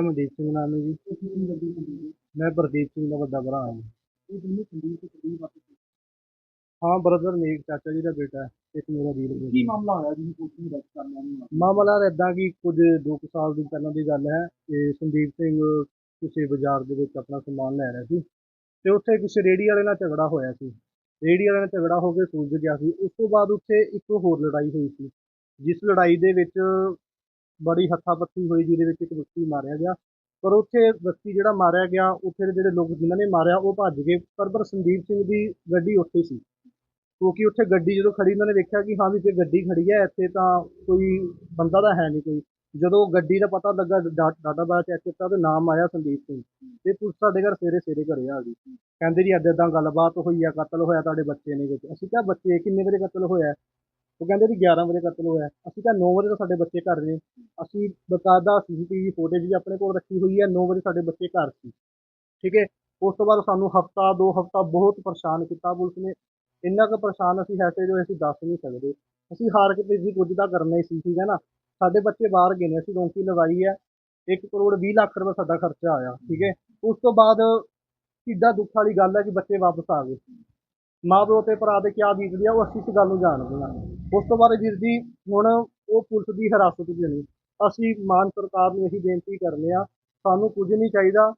ਮਨਦੀਪ ਸਿੰਘ ਨਾਮ ਹੈ ਜੀ। ਮੈਂ ਪ੍ਰਦੀਪ ਸਿੰਘ ਦਾ ਵੱਡਾ ਭਰਾ ਹਾਂ ਹਾਂ ਬ੍ਰਦਰ ਨੇਕ ਚਾਚਾ ਜੀ ਦਾ ਬੇਟਾ ਹੈ ਇੱਕ ਮੇਰਾ ਵੀਰ ਹੈ ਕੀ ਮਾਮਲਾ ਹੋਇਆ ਜੀ? ਨੂੰ ਰੈਸਟ ਕਰ ਲਿਆ ਮਾਮਲਾ ਇਦਾਂ ਕਿ ਕੁਝ ਦੋ ਕੁ ਸਾਲ ਦੀ ਪਹਿਲਾਂ ਦੀ ਗੱਲ ਹੈ ਕਿ ਸੰਦੀਪ ਸਿੰਘ ਕਿਸੇ ਬਾਜ਼ਾਰ ਦੇ ਵਿੱਚ ਆਪਣਾ ਸਮਾਨ ਲੈ ਰਿਹਾ ਸੀ ਤੇ ਉੱਥੇ ਕਿਸੇ ਰੇੜੀ ਵਾਲੇ ਨਾਲ ਝਗੜਾ ਹੋਇਆ ਸੀ। ਰੇੜੀ ਵਾਲੇ ਨਾਲ ਝਗੜਾ ਹੋ ਕੇ ਸੁਲਝ ਗਿਆ ਸੀ। ਉਸ ਤੋਂ ਬਾਅਦ ਉੱਥੇ ਇੱਕ ਹੋਰ ਲੜਾਈ ਹੋਈ ਸੀ ਜਿਸ ਲੜਾਈ ਦੇ ਵਿੱਚ ਬੜੀ ਹੱਥਾਪੱਥੀ ਹੋਈ ਜਿਹਦੇ ਵਿੱਚ ਇੱਕ ਵਿਅਕਤੀ ਮਾਰਿਆ ਗਿਆ। ਪਰ ਉੱਥੇ ਵਿਅਕਤੀ ਜਿਹੜਾ ਮਾਰਿਆ ਗਿਆ, ਉੱਥੇ ਦੇ ਜਿਹੜੇ ਲੋਕ ਜਿਨ੍ਹਾਂ ਨੇ ਮਾਰਿਆ, ਉਹ ਭੱਜ ਗਏ। ਪਰ ਪਰ ਸੰਦੀਪ ਸਿੰਘ ਦੀ ਗੱਡੀ ਉੱਥੇ ਸੀ। ਕਿਉਂਕਿ ਉੱਥੇ ਗੱਡੀ ਜਦੋਂ ਖੜੀ, ਉਹਨਾਂ ਨੇ ਵੇਖਿਆ ਕਿ ਹਾਂ ਵੀ ਤੇ ਗੱਡੀ ਖੜੀ ਹੈ, ਇੱਥੇ ਤਾਂ ਕੋਈ ਬੰਦਾ ਤਾਂ ਹੈ ਨਹੀਂ ਕੋਈ। ਜਦੋਂ ਗੱਡੀ ਦਾ ਪਤਾ ਲੱਗਾ, ਡਾ- ਡਾਟਾ ਬਾਅਦ ਚੈੱਕ ਕੀਤਾ ਤੇ ਨਾਮ ਆਇਆ ਸੰਦੀਪ ਸਿੰਘ। ਤੇ ਪੁਲਿਸ ਸਾਡੇ ਘਰ ਸਵੇਰੇ ਸਵੇਰੇ ਘਰੇ ਆ ਗਈ। ਕਹਿੰਦੇ ਜੀ ਅੱਜ ਏਦਾਂ ਗੱਲਬਾਤ ਹੋਈ ਆ, ਕਤਲ ਹੋਇਆ, ਤੁਹਾਡੇ ਬੱਚੇ ਨੇ ਵਿੱਚ। ਅਸੀਂ ਕਿਹਾ, ਬੱਚੇ ਕਿੰਨੇ ਵਜੇ ਕਤਲ ਹੋਇਆ? ਉਹ ਕਹਿੰਦੇ ਜੀ 11 ਵਜੇ ਕਤਲ ਹੋਇਆ। ਅਸੀਂ ਕਿਹਾ 9 ਵਜੇ ਤਾਂ ਸਾਡੇ ਬੱਚੇ ਘਰ ਨੇ ਅਸੀਂ ਬਕਾਇਦਾ ਸੀਸੀਟੀਵੀ ਫੁਟੇਜ ਵੀ ਆਪਣੇ ਕੋਲ ਰੱਖੀ ਹੋਈ ਹੈ। 9 ਵਜੇ ਸਾਡੇ ਬੱਚੇ ਘਰ ਸੀ। ਠੀਕ ਹੈ? ਉਸ ਤੋਂ ਬਾਅਦ ਸਾਨੂੰ ਹਫਤਾ, ਦੋ ਹਫਤਾ ਬਹੁਤ ਪਰੇਸ਼ਾਨ ਕੀਤਾ ਪੁਲਿਸ ਨੇ। ਇੰਨਾ ਕੁ ਪਰੇਸ਼ਾਨ ਅਸੀਂ ਹੈ ਤੇ ਜੋ ਅਸੀਂ ਦੱਸ ਨਹੀਂ ਸਕਦੇ। ਅਸੀਂ ਹਾਰ ਕੇ ਵੀ ਕੁਝ ਤਾਂ ਕਰਨਾ ਹੀ ਸੀ, ਠੀਕ ਹੈ ਨਾ? ਸਾਡੇ ਬੱਚੇ ਬਾਹਰ ਗਏ ਨੇ। ਅਸੀਂ ਰੌਂਕੀ ਲਗਾਈ ਹੈ। 1 ਕਰੋੜ 20 ਲੱਖ ਰੁਪਏ ਸਾਡਾ ਖਰਚਾ ਆਇਆ, ਠੀਕ ਹੈ? ਉਸ ਤੋਂ ਬਾਅਦ ਕਿੱਡਾ ਦੁੱਖ ਵਾਲੀ ਗੱਲ ਹੈ ਕਿ ਬੱਚੇ ਵਾਪਸ ਆ ਗਏ। ਮਾਂ ਪਿਓ ਤੇ ਭਰਾ ਦੇ ਕਿਆ ਬੀਤਦੀ ਆ, ਉਹ ਅਸੀਂ ਇਸ ਗੱਲ ਨੂੰ ਜਾਣਦੇ ਹਾਂ। ਉਸ ਤੋਂ ਬਾਅਦ ਵੀਰ ਜੀ, ਹੁਣ ਉਹ ਪੁਲਿਸ ਦੀ ਹਿਰਾਸਤ ਵਿੱਚ ਨਹੀਂ ਅਸੀਂ ਮਾਨ ਸਰਕਾਰ ਨੂੰ ਇਹੀ ਬੇਨਤੀ ਕਰਨੇ ਆ, ਸਾਨੂੰ ਕੁਝ ਨਹੀਂ ਚਾਹੀਦਾ,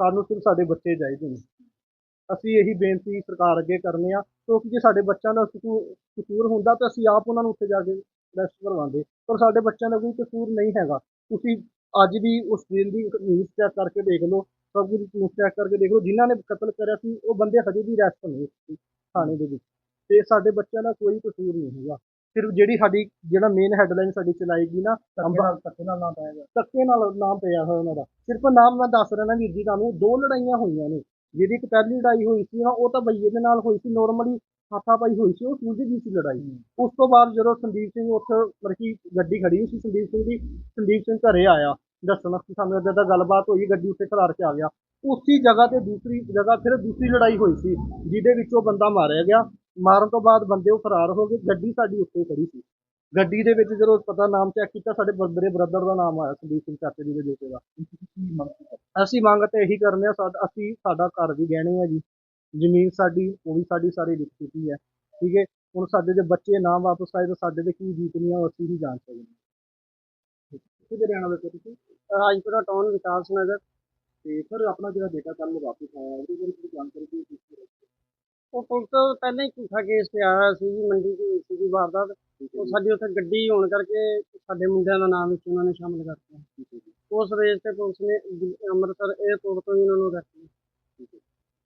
ਸਾਨੂੰ ਸਿਰਫ ਸਾਡੇ ਬੱਚੇ ਚਾਹੀਦੇ ਨੇ। ਅਸੀਂ ਇਹੀ ਬੇਨਤੀ ਸਰਕਾਰ ਅੱਗੇ ਕਰਨੇ ਆ, ਕਿਉਂਕਿ ਜੇ ਸਾਡੇ ਬੱਚਿਆਂ ਦਾ ਕਸੂਰ ਕਸੂਰ ਹੁੰਦਾ ਤਾਂ ਅਸੀਂ ਆਪ ਉਹਨਾਂ ਨੂੰ ਉੱਥੇ ਜਾ ਕੇ ਰੈਸਟ ਕਰਵਾਉਂਦੇ। ਪਰ ਸਾਡੇ ਬੱਚਿਆਂ ਦਾ ਕੋਈ ਕਸੂਰ ਨਹੀਂ ਹੈਗਾ। ਤੁਸੀਂ ਅੱਜ ਵੀ ਉਸ ਦਿਨ ਦੀ ਨਿਊਜ਼ ਚੈੱਕ ਕਰਕੇ ਦੇਖ ਲਓ ਸਭ ਕੁਝ ਚੈੱਕ ਕਰਕੇ ਦੇਖ ਲਓ ਜਿਨ੍ਹਾਂ ਨੇ ਕਤਲ ਕਰਿਆ ਸੀ ਉਹ ਬੰਦੇ ਹਜੇ ਵੀ ਰੈਸਟ ਨਹੀਂ ਸੀ ਥਾਣੇ ਦੇ ਵਿੱਚ। ਤੇ ਸਾਡੇ ਬੱਚਿਆਂ ਦਾ ਕੋਈ ਕਸੂਰ ਨਹੀਂ ਹੈਗਾ ਸਿਰਫ ਜਿਹੜੀ ਸਾਡੀ ਜਿਹੜਾ ਮੇਨ ਹੈਡਲਾਈਨ ਸਾਡੀ ਚਲਾਏਗੀ ਨਾ ਅੰਬਾ ਧੱਕੇ ਨਾਲ ਨਾ ਪਾਏਗਾ ਧੱਕੇ ਨਾਲ ਨਾਮ ਪਿਆ ਹੋਇਆ ਉਹਨਾਂ ਦਾ। ਸਿਰਫ ਨਾਮ ਮੈਂ ਦੱਸ ਰਿਹਾ ਨਾ ਵੀਰ ਜੀ ਤੁਹਾਨੂੰ ਦੋ ਲੜਾਈਆਂ ਹੋਈਆਂ ਨੇ। ਜਿਹਦੀ ਇੱਕ ਪਹਿਲੀ ਲੜਾਈ ਹੋਈ ਸੀ ਨਾ ਉਹ ਤਾਂ ਬਈਏ ਦੇ ਨਾਲ ਹੋਈ ਸੀ ਨੋਰਮਲੀ ਹਾਥਾਪਾਈ ਹੋਈ ਸੀ ਉਹ ਸੁਲਝ ਗਈ ਸੀ ਲੜਾਈ। ਉਸ ਤੋਂ ਬਾਅਦ ਜਦੋਂ ਸੰਦੀਪ ਸਿੰਘ ਉੱਥੇ ਮਤਲਬ ਕਿ ਗੱਡੀ ਖੜੀ ਸੀ ਸੰਦੀਪ ਸਿੰਘ ਦੀ ਸੰਦੀਪ ਸਿੰਘ ਘਰੇ ਆਇਆ। ਦੱਸਣ ਕਿ ਸਾਨੂੰ ਏਦਾਂ ਦਾ ਗੱਲਬਾਤ ਹੋਈ, ਗੱਡੀ ਉੱਤੇ ਖਲਾਰ ਕੇ ਆ ਗਿਆ। ਉਸੀ ਜਗ੍ਹਾ ਤੇ ਦੂਸਰੀ ਜਗ੍ਹਾ ਫਿਰ ਦੂਸਰੀ ਲੜਾਈ ਹੋਈ ਸੀ, ਜਿਹਦੇ ਵਿੱਚ ਉਹ ਬੰਦਾ ਮਾਰਿਆ ਗਿਆ। ਮਾਰਨ ਤੋਂ ਬਾਅਦ ਬੰਦੇ ਉਹ ਫਰਾਰ ਹੋ ਗਏ, ਗੱਡੀ ਸਾਡੀ ਉੱਤੇ ਖੜੀ ਸੀ। ਗੱਡੀ ਦੇ ਵਿੱਚ ਜਦੋਂ ਪਤਾ ਨਾਮ ਚੈੱਕ ਕੀਤਾ, ਸਾਡੇ ਬ- ਮੇਰੇ ਬ੍ਰਦਰ ਦਾ ਨਾਮ ਆਇਆ, ਸੰਦੀਪ ਸਿੰਘ ਚਾਚੇ ਜੀ ਦੇ ਜੋਤੇ ਦਾ। ਕੀ ਮੰਗ ਅਸੀਂ ਮੰਗ ਤੇ ਇਹੀ ਕਰਨੇ ਆ, ਸਾਡਾ, ਅਸੀਂ, ਸਾਡਾ ਘਰ ਵੀ ਗਹਿਣੇ ਆ ਜੀ। ਜ਼ਮੀਨ ਸਾਡੀ, ਉਹ ਵੀ ਸਾਡੀ ਸਾਰੀ ਲਿਖ ਹੈ। ਠੀਕ ਹੈ? ਹੁਣ ਸਾਡੇ ਦੇ ਬੱਚੇ ਨਾ ਵਾਪਸ ਆਏ ਤਾਂ ਸਾਡੇ ਤੇ ਕੀ ਬੀਤਣੀ ਆ, ਉਹ ਅਸੀਂ ਹੀ ਜਾਣ ਸਕਦੇ। ਕਿੱਥੇ ਰਹਿਣਾ ਵੇ ਤੁਸੀਂ? ਰਾਜਪੁਰਾ ਟਾਊਨ ਵਿਕਾਸ ਨਗਰ। ਤੇ ਸਰ ਆਪਣਾ ਜਿਹੜਾ ਬੇਟਾ ਕੱਲ ਨੂੰ ਵਾਪਸ ਆਇਆ ਉਹਦੇ ਬਾਰੇ ਕੋਈ ਜਾਣਕਾਰੀ ਦਿਓ ਤੁਸੀਂ ਉਹ ਪੁਲਿਸ ਤੋਂ ਪਹਿਲਾਂ ਹੀ ਝੂਠਾ ਕੇਸ ਤੇ ਆਇਆ ਸੀ ਜੀ ਮੰਡੀ ਚ ਹੋਈ ਸੀ ਵਾਰਦਾਤ। ਉਹ ਸਾਡੀ ਉੱਥੇ ਗੱਡੀ ਹੋਣ ਕਰਕੇ ਸਾਡੇ ਮੁੰਡਿਆਂ ਦਾ ਨਾਮ ਵਿੱਚ ਉਹਨਾਂ ਨੇ ਸ਼ਾਮਲ ਕਰਤਾ ਉਸ ਰੇਸ ਤੇ ਪੁਲਿਸ ਨੇ ਦਿ- ਅੰਮ੍ਰਿਤਸਰ 에ਅਰਪੋਰਟ ਤੋਂ ਹੀ ਉਹਨਾਂ ਨੂੰ ਅਰੈਸਟ ਕੀਤਾ।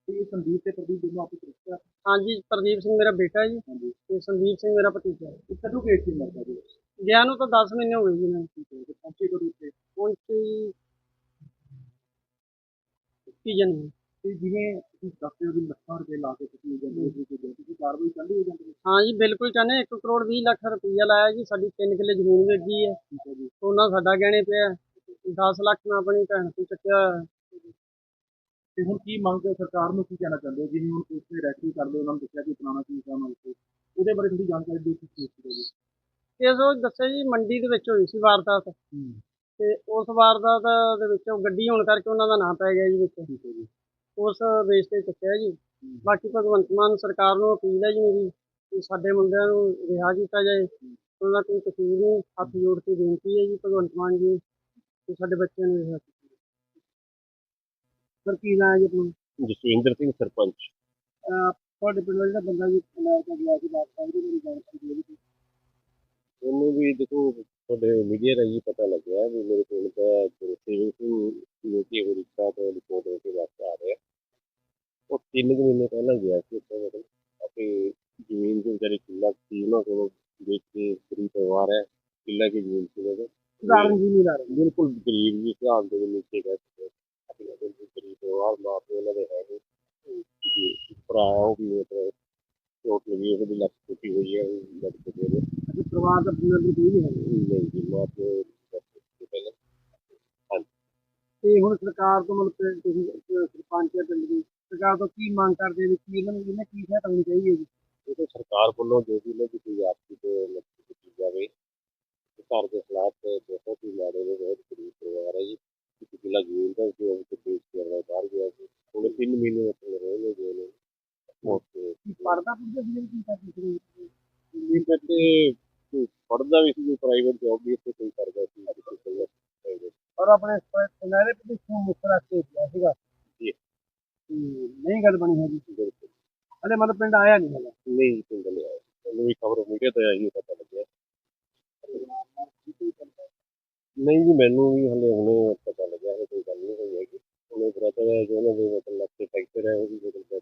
ਤੇ ਇਹ ਸੰਦੀਪ ਤੇ ਪ੍ਰਦੀਪ ਦੋਨੋਂ ਆਪਸ ਵਿੱਚ ਰਿਸ਼ਤਾ? ਹਾਂਜੀ ਪ੍ਰਦੀਪ ਸਿੰਘ ਮੇਰਾ ਬੇਟਾ ਜੀ ਤੇ ਸੰਦੀਪ ਸਿੰਘ ਮੇਰਾ ਭਤੀਜਾ। ਹੈ। ਕਦੋਂ ਕੇਸ ਸੀ ਲੱਗਦਾ ਜੀ ਗਿਆ ਨੂੰ ਤਾਂ 10 ਮਹੀਨੇ ਹੋ ਗਏ ਜੀ ਮੈਂ। ਤੇ ਪਹੁੰਚੇ ਕਦੋਂ ਉੱਥੇ ਪਹੁੰਚੀ 21 ਜਨਵਰੀ। ਤੇ ਜਿਵੇਂ ਤੁਸੀਂ ਦੱਸਦੇ ਹੋ ਵੀ ਲੱਖਾਂ ਰੁਪਏ ਲਾ ਕੇ ਤੁਸੀਂ ਜਾਂਦੇ ਹੋ ਤੁਸੀਂ ਤੁਸੀਂ ਕਾਰਵਾਈ ਚੱਲਦੀ ਹੋ ਜਾਂਦੀ ਹੈ ਹਾਂ ਜੀ ਬਿਲਕੁਲ ਚਾਹੁੰਦੇ 1 ਕਰੋੜ 20 ਲੱਖ ਰੁਪਈਆ ਲਾਇਆ ਜੀ ਸਾਡੀ 3 ਕਿੱਲੇ ਜ਼ਮੀਨ ਵੇਚੀ ਹੈ। ਉਹਨਾਂ ਸਾਡਾ ਗਹਿਣੇ ਪਿਆ। 10 ਲੱਖ ਮੈਂ ਆਪਣੀ ਭੈਣ ਤੋਂ ਚੱਕਿਆ। ਤੇ ਹੁਣ ਕੀ ਮੰਗ ਹੈ ਸਰਕਾਰ ਨੂੰ ਕੀ ਕਹਿਣਾ ਚਾਹੁੰਦੇ ਹੋ? ਜਿਵੇਂ ਹੁਣ ਦੇ ਰੈਸਕਿਊ ਕਰਦੇ ਉਹਨਾਂ ਨੂੰ ਦੱਸਿਆ ਕਿ ਪੁਰਾਣਾ ਕੀ ਕੰਮ ਹੈ ਉਹਦੇ ਬਾਰੇ ਥੋੜੀ ਜਾਣਕਾਰੀ ਦਿਓ ਕਿ ਕੀ ਹੈ ਕੇਸ ਉਹ ਦੱਸਿਆ ਜੀ ਮੰਡੀ ਦੇ ਵਿੱਚ ਹੋਈ ਸੀ ਵਾਰਦਾਤ। ਤੇ ਉਸ ਵਾਰਦਾਤ ਦੇ ਵਿੱਚ ਉਹ ਗੱਡੀ ਹੋਣ ਕਰਕੇ ਉਹਨਾਂ ਦਾ ਨਾਂ ਪੈ ਗਿਆ ਜੀ ਵਿੱਚ। ਉਸ ਬੇਸ ਤੇ ਚੱਕਿਆ ਜੀ। ਬਾਕੀ ਭਗਵੰਤ ਮਾਨ ਸਰਕਾਰ ਨੂੰ ਅਪੀਲ ਹੈ ਜੀ ਮੇਰੀ ਕਿ ਸਾਡੇ ਮੁੰਡਿਆਂ ਨੂੰ ਰਿਹਾ ਕੀਤਾ ਜਾਏ। ਉਹਨਾਂ ਦਾ ਕੋਈ ਕਸੂਰ ਨਹੀਂ ਹੱਥ ਜੋੜ ਕੇ ਬੇਨਤੀ ਹੈ ਜੀ ਭਗਵੰਤ ਮਾਨ ਜੀ ਕਿ ਸਾਡੇ ਬੱਚਿਆਂ ਨੂੰ ਰਿਹਾ ਕੀਤਾ ਜਾਏ। ਸਰ ਕੀ ਨਾਂ ਹੈ ਜੀ ਆਪਣਾ? ਜਸਵਿੰਦਰ ਸਿੰਘ ਸਰਪੰਚ। ਤੁਹਾਡੇ ਪਿੰਡ ਦਾ ਜਿਹੜਾ ਬੰਦਾ ਜੀ ਅਮਰੀਕਾ ਗਿਆ ਸੀ ਵਾਪਸ ਮੇਰੀ ਜਾਣਕਾਰੀ ਦਿਓ ਜੀ। ਉਹਨੂੰ ਵੀ ਦੇਖੋ ਤੁਹਾਡੇ ਮੀਡੀਆ ਰਾਹੀਂ ਪਤਾ ਲੱਗਿਆ ਵੀ ਮੇਰੇ ਪਿੰਡ ਦਾ ਗੁਰਸੇਵਕ ਸਿੰਘ ਜੋ ਕਿ ਅਮਰੀਕਾ ਤੋਂ ਰਿਪੋਰਟ ਹੋ ਕੇ ਵਾਪਸ ਆ ਰਿਹਾ। ਉਹ ਤਿੰਨ ਕੁ ਮਹੀਨੇ ਪਹਿਲਾਂ ਗਿਆ ਸੀ ਉੱਥੇ ਮਤਲਬ ਆਪਣੀ ਜ਼ਮੀਨ ਦੇ ਵਿਚਾਰੇ ਕਿੱਲਾ ਸੀ ਉਹਨਾਂ ਕੋਲੋਂ ਵੇਚ ਕੇ ਗਰੀਬ ਪਰਿਵਾਰ ਹੈ ਕਿੱਲਾ ਕੀ ਜ਼ਮੀਨ ਸੀ ਉਹਦੇ ਉਦਾਹਰਨ ਜੀ ਨਹੀਂ ਲਾ ਰਹੇ। ਬਿਲਕੁਲ ਗਰੀਬ ਜੀ ਹਿਸਾਬ ਦੇ ਨੀਚੇ ਗਏ ਸੀ। ਆਪਣੇ ਕੋਲ ਗਰੀਬ ਪਰਿਵਾਰ ਮਾਂ ਪਿਓ ਉਹਨਾਂ ਦੇ ਹੈ ਨਹੀਂ ਭਰਾ ਉਹ ਵੀ ਮਤਲਬ ਚੋਟ ਲੱਗੀ ਉਹਦੀ ਲੱਤ ਟੁੱਟੀ ਹੋਈ ਹੈ ਉਹ ਲੱਤ ਟੁੱਟੀ ਹੋਈ ਪਰਿਵਾਰ ਦਾ ਕੋਈ ਨਹੀਂ ਹੈ ਨਹੀਂ ਜੀ ਮਾਂ ਪਿਓ ਤੇ ਹੁਣ ਸਰਕਾਰ ਤੋਂ ਮਤਲਬ ਕਿ ਤੁਸੀਂ ਅਹ ਸਰਪੰਚ ਹੈ ਪਿੰਡ ਦੀ ਸਰਕਾਰ ਤੋਂ ਕੀ ਮੰਗ ਕਰਦੇ ਵੀ ਕੀ ਇਹਨਾਂ ਨੂੰ ਇਹਨਾਂ ਕੀ ਸਹਾਇਤਾ ਹੋਣੀ ਚਾਹੀਦੀ ਹੈ ਜੀ? ਇਹ ਤਾਂ ਸਰਕਾਰ ਵੱਲੋਂ ਜੋ ਵੀ ਨੇ ਕੋਈ ਆਰਥਿਕ ਮਦਦ ਕੀਤੀ ਜਾਵੇ ਤੇ ਘਰ ਦੇ ਹਾਲਾਤ ਬਹੁਤ ਹੀ ਮਾੜੇ ਨੇ ਬਹੁਤ ਗਰੀਬ ਪਰਿਵਾਰ ਹੈ ਜੀ। ਇੱਕ ਕਿੱਲਾ ਜ਼ਮੀਨ ਦਾ ਜੋ ਉਹ ਪੇਸ਼ ਕਰਦਾ ਬਾਹਰ ਗਿਆ ਸੀ ਉਹਨੇ 3 ਮਹੀਨੇ ਉੱਥੇ ਰਹੇ ਨੇ ਜੋ ਨੇ। ਮੌਤ ਤੇ ਪੜਦਾ ਸੀ ਕੀ ਕਰਦੀ ਸੀ? ਬੱਚੇ ਪੜਦਾ ਵੀ ਸੀ ਪ੍ਰਾਈਵੇਟ ਜੌਬ ਵੀ ਇੱਥੇ ਕੋਈ ਕਰਦਾ ਸੀ ਔਰ ਆਪਣੇ ਸੁਨਹਿਰੇ ਭਵਿੱਖ ਨੂੰ ਮੁੱਖ ਰੱਖ ਕੇ ਗਿਆ ਸੀਗਾ। ਜੀ। ਤੇ ਨਹੀਂ ਗੱਲ ਬਣੀ ਹੈਗੀ। ਬਿਲਕੁਲ। ਹਲੇ ਮਤਲਬ ਪਿੰਡ ਆਇਆ ਨਹੀਂ ਹਲੇ। ਨਹੀਂ ਪਿੰਡ ਲਿਆ ਮੈਨੂੰ ਵੀ ਖਬਰ ਮੀਡੀਆ ਤੋਂ ਆਈ ਪਤਾ ਲੱਗਿਆ। ਨਹੀਂ ਜੀ ਮੈਨੂੰ ਵੀ ਹਲੇ ਹੁਣੇ ਪਤਾ ਲੱਗਿਆ ਹੈ ਕੋਈ ਗੱਲ ਨਹੀਂ ਹੋਈ ਹੈਗੀ। ਉਹਨੇ ਬ੍ਰਦਰ ਹੈ ਜੋ ਉਹਨਾਂ ਦੇ ਮਤਲਬ ਲੱਤੇ ਫੈਕਟਰ ਹੈ ਉਹ ਵੀ ਮਤਲਬ